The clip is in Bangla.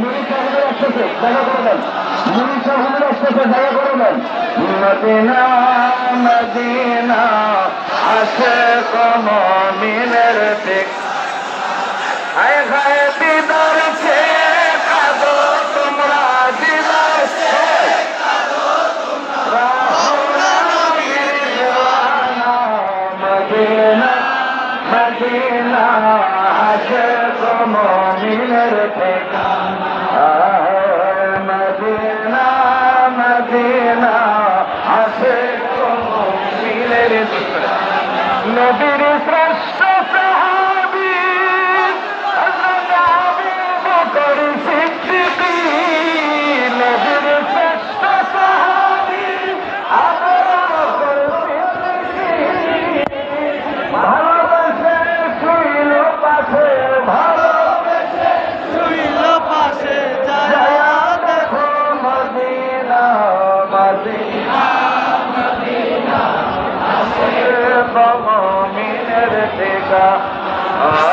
আসতেছে দেখা করে দেন মুরিশা হুজুর আসতেছে দেখা করে দেন মদিনা মদিনা আসে কম মিনের দিক হায় হায় দিদার সে কাদো তোমরা দিদার সে মদিনা। মদিনা আসে কম নবীর শ্রেষ্ঠ সাহাবী, হযরত আবু বকর সিদ্দিকী। নবীর শ্রেষ্ঠ সাহাবী, আবু বকর সিদ্দিকী। ভালোবাসে শুইল পাশে, ভালোবাসে শুইল পাশে যায় দেখো মদিনা মদিনা মদিনা আসে মিনের का